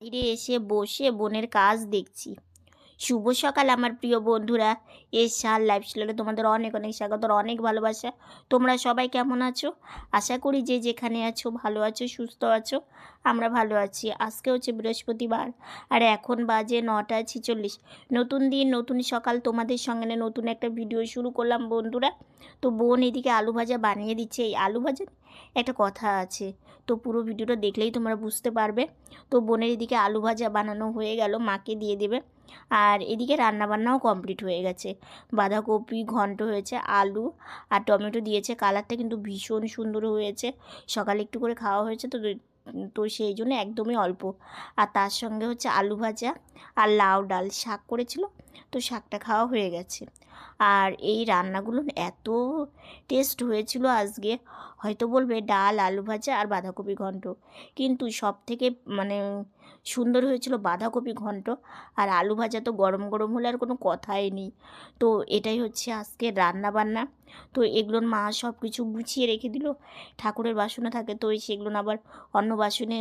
বাইরে এসে বসে বোনের কাজ দেখছি। শুভ সকাল, আমার প্রিয় বন্ধুরা। এর সার লাইফস্টাইলে তোমাদের অনেক অনেক স্বাগত অনেক ভালোবাসা। তোমরা সবাই কেমন আছো? আশা করি যে যেখানে আছো, ভালো আছো, সুস্থ আছো, আমরা ভালো আছি। আজকে হচ্ছে বৃহস্পতিবার, আর এখন বাজে নটা ছিচল্লিশ। নতুন দিন, নতুন সকাল, তোমাদের সঙ্গে নতুন একটা ভিডিও শুরু করলাম বন্ধুরা। তো বোন এদিকে আলু ভাজা বানিয়ে দিচ্ছে। এই আলু ভাজা একটা কথা আছে, তো পুরো ভিডিওটা দেখলেই তোমরা বুঝতে পারবে। তো বোনের এদিকে আলু ভাজা বানানো হয়ে গেল, মাকে দিয়ে দেবে। আর এদিকে রান্নাবান্নাও কমপ্লিট হয়ে গেছে। বাঁধাকপি ঘন্ট হয়েছে, আলু আর টমেটো দিয়েছে। কালারটা কিন্তু ভীষণ সুন্দর হয়েছে। সকালে একটু করে খাওয়া হয়েছে তো তো সেই জন্য একদমই অল্প। আর তার সঙ্গে হচ্ছে আলু ভাজা আর লাউ ডাল। শাক করেছিল তো শাকটা খাওয়া হয়ে গেছে। আর এই রান্নাগুলো এত টেস্ট হয়েছিল আজকে। হয়তো বলবে ডাল, আলু ভাজা আর বাঁধাকপি ঘন্ট। কিন্তু সব থেকে মানে সুন্দর হয়েছিল বাঁধাকপি ঘন্ট। আর আলু ভাজা তো গরম গরম হলে আর কোনো কথাই নেই। তো এটাই হচ্ছে আজকে রান্না বান্না। তো এগুলোর মা সব কিছু গুছিয়ে রেখে দিল। ঠাকুরের বাসনে থাকে তো সেগুলো আবার অন্য বাসনে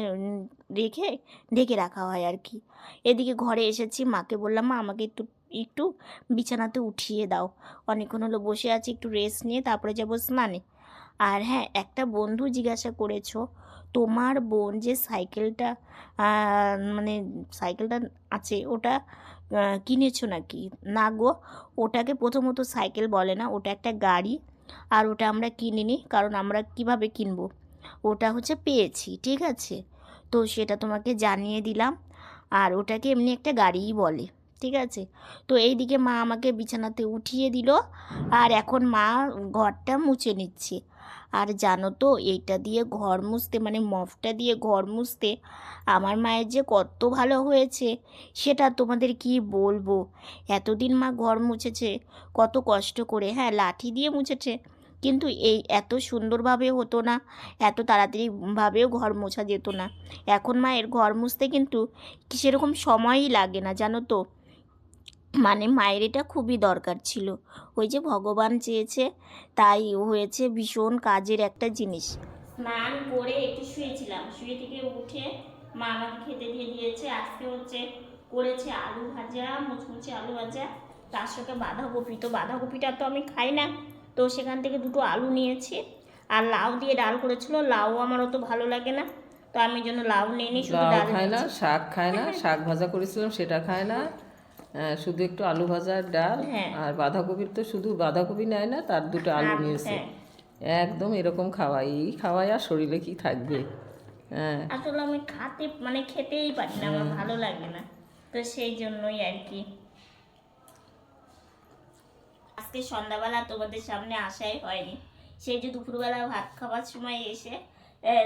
রেখে, ঢেকে রাখা হয় আর কি। এদিকে ঘরে এসেছি, মাকে বললাম, মা, আমাকে একটু একটু বিছানাতে উঠিয়ে দাও। অনেকক্ষণ হলো বসে আছি, একটু রেস্ট নিয়ে, তারপরে যাব স্নানে। আর হ্যাঁ একটা বন্ধু জিজ্ঞাসা করেছ, তোমার বোন যে সাইকেলটা মানে সাইকেলটা আছে, ওটা কিনেছো নাকি? না গো, ওটাকে প্রথমত সাইকেল বলে না, ওটা একটা গাড়ি, আর ওটা আমরা কিনিনি, কারণ আমরা কীভাবে কিনবো? ওটা হচ্ছে পেয়েছি, ঠিক আছে? তো সেটা তোমাকে জানিয়ে দিলাম, আর ওটাকে এমনি একটা গাড়িই বলে। ঠিক আছে? তো এই দিকে মা আমাকে বিছানাতে উঠিয়ে দিল আর এখন মা ঘরটা মুছে নিচ্ছে। আর জানো তো, এইটা দিয়ে ঘর মুছতে মানে মফটা দিয়ে ঘর মুছতে আমার মায়ের যে কত ভালো হয়েছে, সেটা তোমাদের কি বলব? এতদিন মা ঘর মুছেছে, কত কষ্ট করে হ্যাঁ লাঠি দিয়ে মুছেছে, কিন্তু এই এত সুন্দরভাবে হতো না, এত তাড়াতাড়িভাবেও ঘর মোছা যেত না। এখন মায়ের ঘর মুছতে কিন্তু সেরকম সময়ই লাগে না, জানো তো? মানে মায়ের এটা খুবই দরকার ছিল। ওই যে ভগবান চেয়েছে তাই হয়েছে ভীষণ কাজের একটা জিনিস। স্নান করে একটু শুয়েছিলাম। শুয়ে থেকে উঠে মা আমাকে খেতে দিয়ে দিয়েছে। আজকে হচ্ছে করেছে আলু ভাজা মুচমুচে আলু ভাজা। তার সঙ্গে বাঁধাকপি। তো বাঁধাকপিটা তো আমি খাই না। তো সেখান থেকে দুটো আলু নিয়েছি। আর লাউ দিয়ে ডাল করেছিল। লাউ আমার অত ভালো লাগে না। তো আমি জন্য লাউ নিয়ে নিই শুধু ডাল খায় না শাক খায় না শাক ভাজা করেছিলাম সেটা খায় না। শুধু একটু আলু ভাজা ডাল হ্যাঁ। আর বাঁধাকপির তো শুধু বাঁধাকপি নেয় না তার দুটো আলু নিয়েছে। হ্যাঁ। একদম এরকম খাওয়াই এই খাওয়াই আর শরীরে কি থাকবে? হ্যাঁ। আসলে আমি খাতে মানে খেতেই পারি না আমার ভালো লাগে না। তো সেই জন্যই আর কি। আজকে সন্ধ্যাবেলা তোমাদের সামনে আসাই হয়নি। সেই যে দুপুরবেলা ভাত খাবার সময় এসে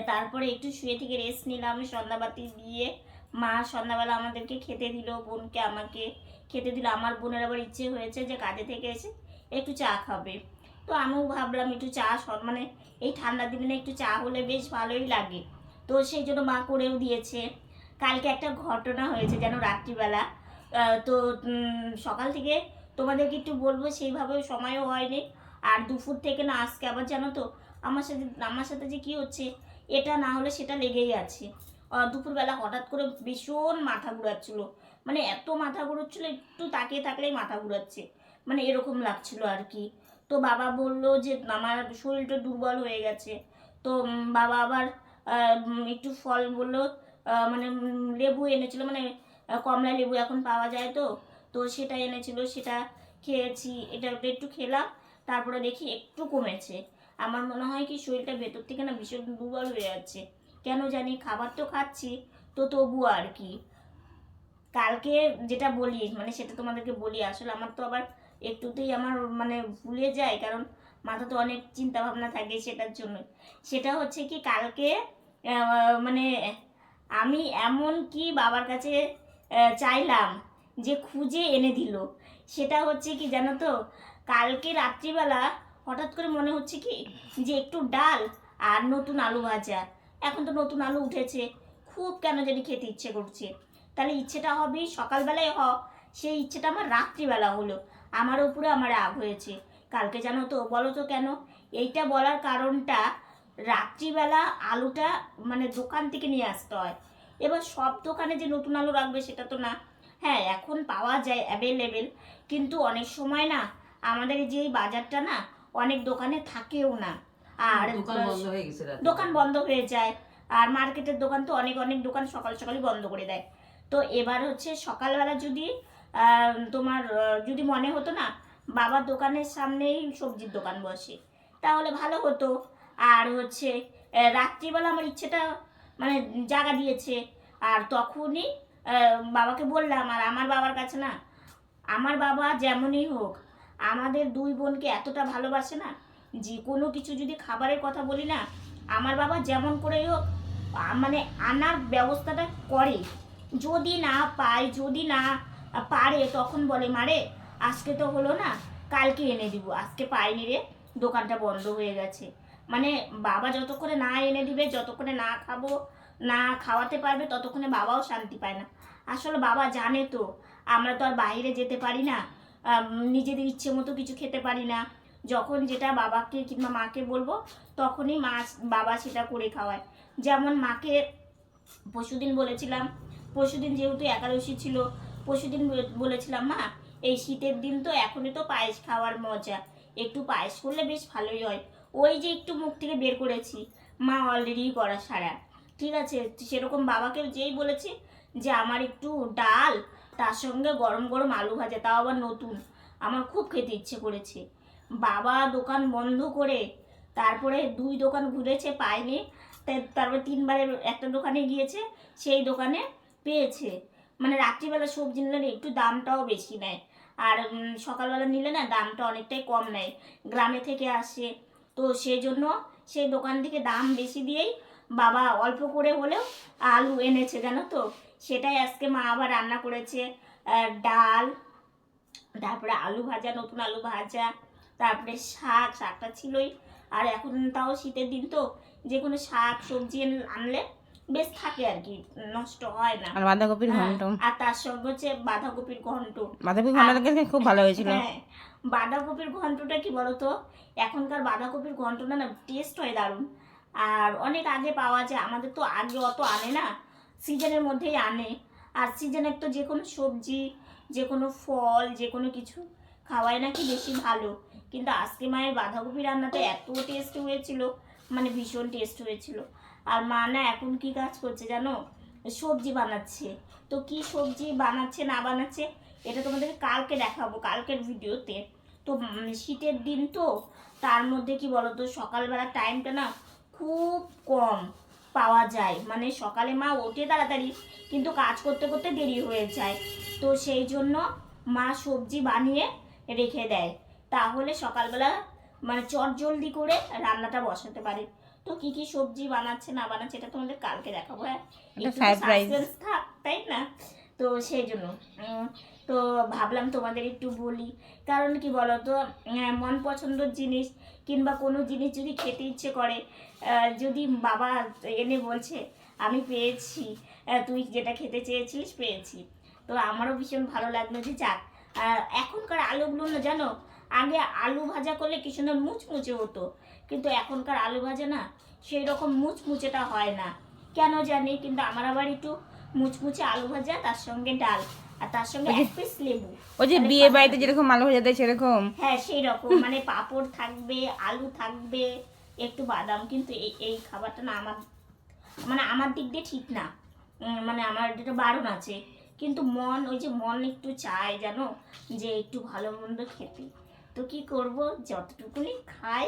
তারপরে একটু শুয়ে থেকে রেস্ট নিলাম সন্ধ্যাবাতি দিয়ে মা সন্ধ্যাবেলা আমাদেরকে খেতে দিল, বোনকে আমাকে খেতে দিল। আমার বোনের আবার ইচ্ছে হয়েছে যে কাজে থেকে এসে একটু চা খাবে। তো আমিও ভাবলাম একটু চা সব মানে এই ঠান্ডা দিনে একটু চা হলে বেশ ভালোই লাগে। তো সেই জন্য মা করেও দিয়েছে। কালকে একটা ঘটনা হয়েছে যেন রাত্রিবেলা। তো সকাল থেকে তোমাদেরকে একটু বলব সেইভাবে সময়ও হয়নি। আর দুপুর থেকে না, আজকে আবার জানো তো, আমার সাথে আমার সাথে যে কি হচ্ছে, এটা না হলে সেটা লেগেই আছে। দুপুরবেলা হঠাৎ করে ভীষণ মাথা ঘুরাচ্ছিল। মানে এত মাথা ঘুরোচ্ছিল, একটু তাকিয়ে থাকলেই মাথা ঘুরাচ্ছে। মানে এরকম লাগছিল আর কি। তো বাবা বলল যে, আমার শরীরটা দুর্বল হয়ে গেছে। তো বাবা আবার একটু ফল বলল মানে লেবু এনেছিল। মানে কমলা লেবু এখন পাওয়া যায় তো। তো সেটা এনেছিল, সেটা খেয়েছি, এটা ওটা একটু খেলাম, তারপরে দেখি একটু কমেছে। আমার মনে হয় কি শরীরটা ভেতর থেকে না ভীষণ দুর্বল হয়ে যাচ্ছে। কেন জানি খাবার তো খাচ্ছি, তো তবু আর কি। কালকে যেটা বলি মানে সেটা তোমাদেরকে বলি, আসলে আমার তো আবার একটুতেই আমার মানে ভুলে যায়, কারণ মাথা তো অনেক চিন্তা ভাবনা থাকে সেটার জন্য। সেটা হচ্ছে কি, কালকে মানে আমি এমন কি বাবার কাছে চাইলাম যে খুঁজে এনে দিল। সেটা হচ্ছে কি জানো তো, কালকে রাত্রিবেলা হঠাৎ করে মনে হচ্ছে কি, যে একটু ডাল আর নতুন আলু ভাজা। এখন তো নতুন আলু উঠেছে। খুব কেন জানি খেতে ইচ্ছে করছে। তাহলে ইচ্ছেটা হবে সকালবেলায় হ। সেই ইচ্ছেটা আমার রাত্রিবেলা হলো। আমার উপরে আমার রাগ হয়েছে। কালকে জানো তো, বলো তো কেন? এইটা বলার কারণটা রাত্রিবেলা আলুটা মানে দোকান থেকে নিয়ে আসতে হয়। এবার সব দোকানে যে নতুন আলু রাখবে সেটা তো না। হ্যাঁ এখন পাওয়া যায় অ্যাভেলেবেল কিন্তু অনেক সময় না, আমাদের যে বাজারটা না, অনেক দোকানে থাকেও না। আর দোকান বন্ধ হয়ে যায়। আর মার্কেটের দোকান তো অনেক অনেক দোকান সকাল সকালই বন্ধ করে দেয়। তো এবার হচ্ছে সকালবেলা যদি তোমার যদি মনে হতো না বাবার দোকানের সামনেই সবজির দোকান বসে তাহলে ভালো হতো। আর হচ্ছে রাত্রিবেলা আমার ইচ্ছেটা মানে জাগা দিয়েছে। আর তখনই বাবাকে বললাম আর আমার বাবার কাছে না আমার বাবা যেমনই হোক আমাদের দুই বোনকে এতটা ভালোবাসে না যে কোনো কিছু যদি খাবারের কথা বলি না, আমার বাবা যেমন করেই হোক মানে আনার ব্যবস্থাটা করে। যদি না পায়, যদি না পারে, তখন বলে, মারে, আজকে তো হলো না, কালকে এনে দিব। আজকে পাইনি রে, দোকানটা বন্ধ হয়ে গেছে। মানে বাবা যতক্ষণে না এনে দিবে, যতক্ষণে না খাব, না খাওয়াতে পারবে, ততক্ষণে বাবাও শান্তি পায় না। আসলে বাবা জানে তো, আমরা তো আর বাইরে যেতে পারি না নিজেদের ইচ্ছে মতো কিছু খেতে পারি না। যখন যেটা বাবাকে কিংবা মাকে বলব, তখনই মা বাবা সেটা করে খাওয়ায়। যেমন মাকে পরশুদিন বলেছিলাম, পরশুদিন যেহেতু একাদশী ছিল, পরশুদিন বলে- বলেছিলাম, মা, এই শীতের দিন তো এখনই তো পায়েস খাওয়ার মজা। একটু পায়েস করলে বেশ ভালোই হয়। ওই যে একটু মুখ থেকে বের করেছি, মা অলরেডি করা সারা। ঠিক আছে, সেরকম বাবাকে যেই বলেছি যে, আমার একটু ডাল, তার সঙ্গে গরম গরম আলু ভাজা, তাও আবার নতুন। আমার খুব খেতে ইচ্ছে করেছে। বাবা দোকান বন্ধ করে তারপরে দুই দোকান ঘুরেছে পায়নি তারপরে তিনবারে একটা দোকানে গিয়েছে, সেই দোকানে পেয়েছে। মানে রাত্রিবেলা সবজি নিলে একটু দামটাও বেশি নেয়। আর সকালবেলা নিলে না দামটা অনেকটাই কম নেয়। গ্রামে থেকে আসে। তো সেই জন্য সেই দোকান থেকে দাম বেশি দিয়েই বাবা অল্প করে হলেও আলু এনেছে, জানো তো? সেটাই আজকে মা আবার রান্না করেছে। ডাল, তারপরে আলু ভাজা, নতুন আলু ভাজা। তারপরে শাক শাকটা ছিলই। আর এখন তাও শীতের দিন তো যে কোনো শাক সবজি আনলে বেশ থাকে আর কি নষ্ট হয় না। আর বাঁধাকপির হ্যাঁ, ঘন্ট। আর তার সঙ্গে হচ্ছে বাঁধাকপির ঘন্ট। বাঁধাকপির ঘন্টটা খুব ভালো হয়েছিল। হ্যাঁ বাঁধাকপির ঘন্টটা কি বলতো? এখনকার বাঁধাকপির ঘন্টটা না টেস্ট হয় দারুণ। আর অনেক আগে পাওয়া যায় আমাদের তো আগে অত আনে না সিজনের মধ্যেই আনে। আর সিজনের তো যে কোনো সবজি যে কোনো ফল যে কোনো কিছু খাওয়াই নাকি বেশি ভালো। কিন্তু আজকে মায়ের বাঁধাকপি রান্নাটা এত টেস্ট হয়েছিল মানে ভীষণ টেস্ট হয়েছিল। আর মা না এখন কি কাজ করছে জানো? সবজি বানাচ্ছে। তো কি সবজি বানাচ্ছে, না বানাচ্ছে, এটা তোমাদেরকে কালকে দেখাবো, কালকের ভিডিওতে। তো শীতের দিন তো, তার মধ্যে কি বলতো, সকালবেলা টাইমটা না খুব কম পাওয়া যায়। মানে সকালে মা ওঠে তাড়াতাড়ি, কিন্তু কাজ করতে করতে দেরি হয়ে যায়। তো সেই জন্য মা সবজি বানিয়ে রেখে দেয়। তাহলে সকালবেলা মানে চট জলদি করে রান্নাটা বসাতে পারি। তো কি কি সবজি বানাচ্ছে না বানাচ্ছে এটা তোমাদের কালকে দেখাবো হ্যাঁ? থাক তাই না? তো সেই জন্য তো ভাবলাম তোমাদের একটু বলি। কারণ কি বলতো আহ, মন পছন্দর জিনিস কিংবা কোনো জিনিস যদি খেতে ইচ্ছে করে যদি বাবা এনে বলছে আমি পেয়েছি তুই যেটা খেতে চেয়েছিস পেয়েছি। তো আমারও ভীষণ ভালো লাগল যে যাক আর এখনকার আলুগুলো না জানো আগে আলু ভাজা করলে কি সুন্দর মুচমুচে হতো? কিন্তু এখনকার আলু ভাজা না সেই রকম মুচমুচেটা হয় না। কেন জানি? কিন্তু আমার আবার একটু মুচমুচে আলু ভাজা তার সঙ্গে ডাল আর তার সঙ্গে এক পিস লেবু। ওই যে মানে বিয়ে বাড়িতে যেরকম আলু ভাজা দেয় সেরকম? হ্যাঁ সেই রকম মানে পাঁপড় থাকবে আলু থাকবে একটু বাদাম কিন্তু এই এই খাবারটা না আমার মানে আমার দিক দিয়ে ঠিক না। মানে আমার যেটা বারণ আছে। কিন্তু মন ওই যে মন একটু চায় জানো? যে একটু ভালো মন্দ খেতে। তো কি করব? যতটুকুনি খাই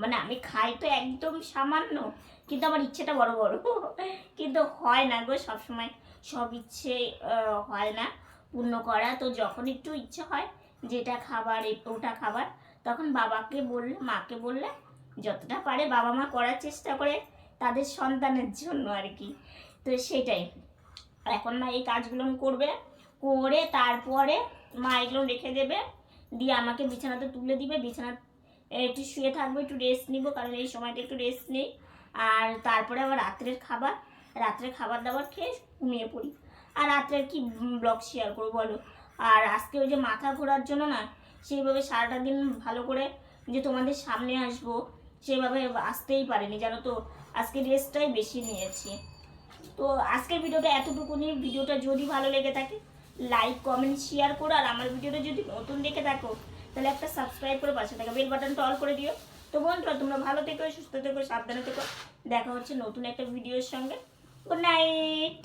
মানে আমি খাই তো একদম সামান্য, কিন্তু আমার ইচ্ছেটা বড় বড়। কিন্তু হয় না গো, সবসময় সব ইচ্ছে হয় না পূর্ণ করা। তো যখন একটু ইচ্ছে হয়, যেটা খাবার ওটা খাবার, তখন বাবাকে বললে, মাকে বললে, যতটা পারে বাবা মা করার চেষ্টা করে তাদের সন্তানের জন্য আর কি। তো সেটাই। এখন মা এই কাজগুলো করবে, করে তারপরে মা এগুলো রেখে দেবে। দিয়ে আমাকে বিছানাতে তুলে দিবে বিছানা একটু শুয়ে থাকব, একটু রেস্ট নিব, কারণ এই সময়টা একটু রেস্ট নেই। আর তারপরে আবার রাত্রের খাবার রাত্রের খাবার দাবার খেয়ে ঘুমিয়ে পড়ি। আর রাত্রের কি ব্লগ শেয়ার করব বলো? আর আজকে ওই যে মাথা ঘোরার জন্য না, সেইভাবে সারাটা দিন ভালো করে যে তোমাদের সামনে আসব, সেভাবে আসতেই পারিনি, জানো তো? আজকে রেস্টটাই বেশি নিয়েছি। তো আজকের ভিডিওটা এতটুকুনি, ভিডিওটা যদি ভালো লেগে থাকে লাইক কমেন্ট শেয়ার করো আর আমার ভিডিওটা যদি নতুন দেখে থাকো, তাহলে একটা সাবস্ক্রাইব করে পাশে থাকা বেল বাটনটা অল করে দিও। তো বন্ধুরা, তোমরা ভালো থেকো, সুস্থ থেকো, সাবধানে থেকো। দেখা হচ্ছে নতুন একটা ভিডিওর সঙ্গে। Good night